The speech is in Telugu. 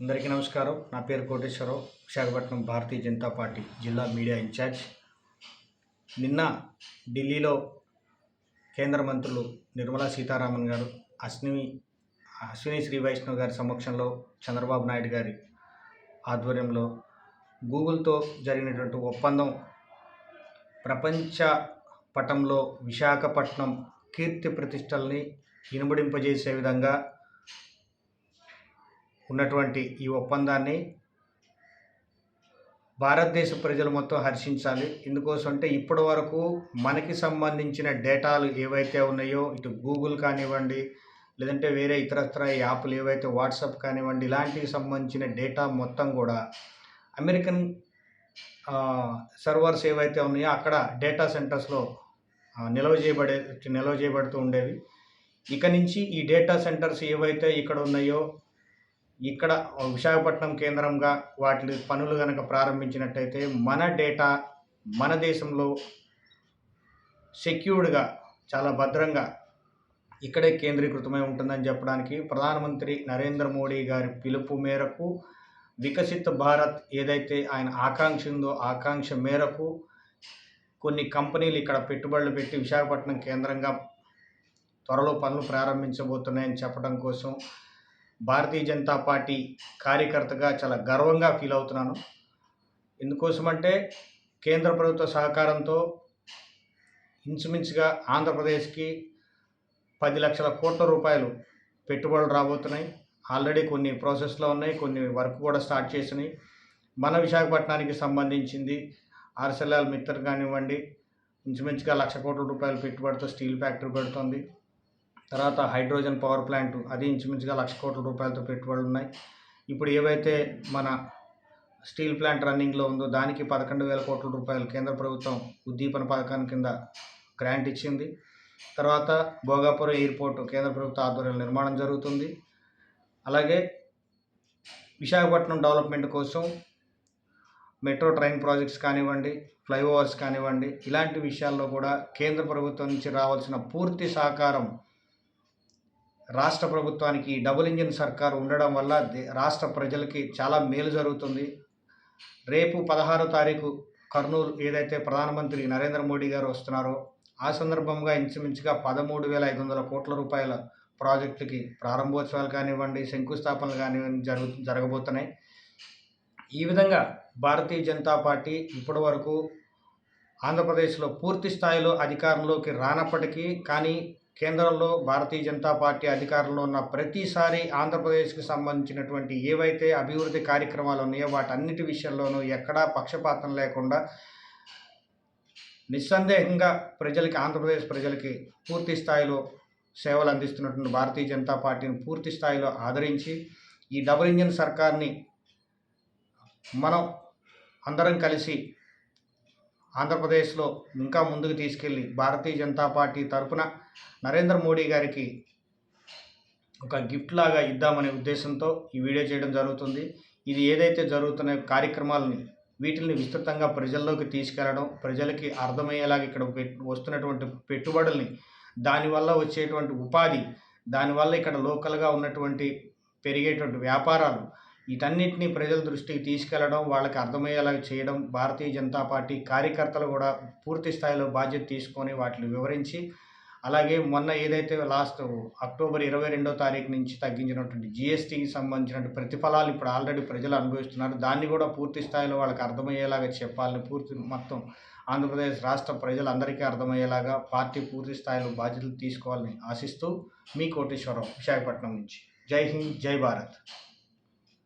అందరికీ నమస్కారం. నా పేరు కోటేశ్వరరావు విశాఖపట్నం భారతీయ జనతా పార్టీ జిల్లా మీడియా ఇన్ఛార్జ్. నిన్న ఢిల్లీలో కేంద్ర మంత్రులు నిర్మలా సీతారామన్ గారు అశ్విని అశ్విని శ్రీ వైష్ణవ్ గారి సమక్షంలో చంద్రబాబు నాయుడు గారి ఆధ్వర్యంలో గూగుల్తో జరిగినటువంటి ఒప్పందం ప్రపంచ పటంలో విశాఖపట్నం కీర్తి ప్రతిష్టల్ని ఇనుబడింపజేసే విధంగా ఉన్నటువంటి ఈ ఒప్పందాన్ని భారతదేశ ప్రజలు మొత్తం హర్షించాలి. ఎందుకోసం అంటే ఇప్పటి వరకు మనకి సంబంధించిన డేటాలు ఏవైతే ఉన్నాయో ఇటు గూగుల్ కానివ్వండి లేదంటే వేరే ఇతరత్ర యాప్లు ఏవైతే వాట్సాప్ కానివ్వండి ఇలాంటివి సంబంధించిన డేటా మొత్తం కూడా అమెరికన్ సర్వర్స్ ఏవైతే ఉన్నాయో అక్కడ డేటా సెంటర్స్లో నిల్వ చేయబడే నిల్వ చేయబడుతూ ఉండేవి. ఇక నుంచి ఈ డేటా సెంటర్స్ ఏవైతే ఇక్కడ ఉన్నాయో ఇక్కడ విశాఖపట్నం కేంద్రంగా వాటి పనులు కనుక ప్రారంభించినట్టయితే మన డేటా మన దేశంలో సెక్యూర్డ్గా చాలా భద్రంగా ఇక్కడే కేంద్రీకృతమై ఉంటుందని చెప్పడానికి ప్రధానమంత్రి నరేంద్ర మోడీ గారి పిలుపు మేరకు వికసిత భారత్ ఏదైతే ఆయన ఆకాంక్ష ఉందో ఆకాంక్ష మేరకు కొన్ని కంపెనీలు ఇక్కడ పెట్టుబడులు పెట్టి విశాఖపట్నం కేంద్రంగా త్వరలో పనులు ప్రారంభించబోతున్నాయని చెప్పడం కోసం భారతీయ జనతా పార్టీ కార్యకర్తగా చాలా గర్వంగా ఫీల్ అవుతున్నాను. ఎందుకోసమంటే కేంద్ర ప్రభుత్వ సహకారంతో ఇంచుమించుగా ఆంధ్రప్రదేశ్కి పది లక్షల కోట్ల రూపాయలు పెట్టుబడులు రాబోతున్నాయి. ఆల్రెడీ కొన్ని ప్రాసెస్లో ఉన్నాయి కొన్ని వర్క్ కూడా స్టార్ట్ చేసినాయి. మన విశాఖపట్నానికి సంబంధించింది ఆర్సెల్ఆర్ మిత్తర్ కానివ్వండి ఇంచుమించుగా లక్ష కోట్ల రూపాయలు పెట్టుబడితో స్టీల్ ఫ్యాక్టరీ పెడుతుంది. తర్వాత హైడ్రోజన్ పవర్ ప్లాంట్ అది ఇంచుమించుగా లక్ష కోట్ల రూపాయలతో పెట్టుబడులు ఉన్నాయి. ఇప్పుడు ఏవైతే మన స్టీల్ ప్లాంట్ రన్నింగ్లో ఉందో దానికి పదకొండు వేల కోట్ల రూపాయలు కేంద్ర ప్రభుత్వం ఉద్దీపన పథకం కింద గ్రాంట్ ఇచ్చింది. తర్వాత భోగాపురం ఎయిర్పోర్ట్ కేంద్ర ప్రభుత్వ ఆధ్వర్యంలో నిర్మాణం జరుగుతుంది. అలాగే విశాఖపట్నం డెవలప్మెంట్ కోసం మెట్రో ట్రైన్ ప్రాజెక్ట్స్ కానివ్వండి ఫ్లైఓవర్స్ కానివ్వండి ఇలాంటి విషయాల్లో కూడా కేంద్ర ప్రభుత్వం నుంచి రావాల్సిన పూర్తి సహకారం రాష్ట్ర ప్రభుత్వానికి డబుల్ ఇంజిన్ సర్కార్ ఉండడం వల్ల రాష్ట్ర ప్రజలకి చాలా మేలు జరుగుతుంది. రేపు పదహారో తారీఖు కర్నూలు ఏదైతే ప్రధానమంత్రి నరేంద్ర మోడీ గారు వస్తున్నారో ఆ సందర్భంగా ఇంచుమించుగా పదమూడు వేల ఐదు వందల కోట్ల రూపాయల ప్రాజెక్టుకి ప్రారంభోత్సవాలు కానివ్వండి శంకుస్థాపనలు కానివ్వండి జరుగు జరగబోతున్నాయి. ఈ విధంగా భారతీయ జనతా పార్టీ ఇప్పటి వరకు ఆంధ్రప్రదేశ్లో పూర్తి స్థాయిలో అధికారంలోకి రానప్పటికీ కానీ కేంద్రంలో భారతీయ జనతా పార్టీ అధికారంలో ఉన్న ప్రతిసారి ఆంధ్రప్రదేశ్కి సంబంధించినటువంటి ఏవైతే అభివృద్ధి కార్యక్రమాలు ఉన్నాయో వాటన్నిటి విషయంలోనూ ఎక్కడా పక్షపాతం లేకుండా నిస్సందేహంగా ప్రజలకి ఆంధ్రప్రదేశ్ ప్రజలకి పూర్తి స్థాయిలో సేవలు అందిస్తున్నటువంటి భారతీయ జనతా పార్టీని పూర్తి స్థాయిలో ఆదరించి ఈ డబుల్ ఇంజిన్ సర్కార్ని మనం అందరం కలిసి ఆంధ్రప్రదేశ్లో ఇంకా ముందుకు తీసుకెళ్ళి భారతీయ జనతా పార్టీ తరఫున నరేంద్ర మోడీ గారికి ఒక గిఫ్ట్ లాగా ఇద్దామనే ఉద్దేశంతో ఈ వీడియో చేయడం జరుగుతుంది. ఇది ఏదైతే జరుగుతున్న కార్యక్రమాలని వీటిని విస్తృతంగా ప్రజల్లోకి తీసుకెళ్ళడం ప్రజలకి అర్థమయ్యేలాగా ఇక్కడ వస్తున్నటువంటి పెట్టుబడుల్ని దానివల్ల వచ్చేటువంటి ఉపాధి దానివల్ల ఇక్కడ లోకల్గా ఉన్నటువంటి పెరిగేటువంటి వ్యాపారాలు వీటన్నిటిని ప్రజల దృష్టికి తీసుకెళ్ళడం వాళ్ళకి అర్థమయ్యేలా చేయడం భారతీయ జనతా పార్టీ కార్యకర్తలు కూడా పూర్తి స్థాయిలో బాధ్యత తీసుకొని వాటిని వివరించి అలాగే మొన్న ఏదైతే లాస్ట్ అక్టోబర్ ఇరవై రెండో తారీఖు నుంచి తగ్గించినటువంటి జిఎస్టీకి సంబంధించినటువంటి ప్రతిఫలాలు ఇప్పుడు ఆల్రెడీ ప్రజలు అనుభవిస్తున్నారు దాన్ని కూడా పూర్తి స్థాయిలో వాళ్ళకి అర్థమయ్యేలాగా చెప్పాలని పూర్తి మొత్తం ఆంధ్రప్రదేశ్ రాష్ట్ర ప్రజలందరికీ అర్థమయ్యేలాగా పార్టీ పూర్తి స్థాయిలో బాధ్యతలు తీసుకోవాలని ఆశిస్తూ మీ కోటేశ్వరరావు విశాఖపట్నం నుంచి. జై హింద్ జై భారత్.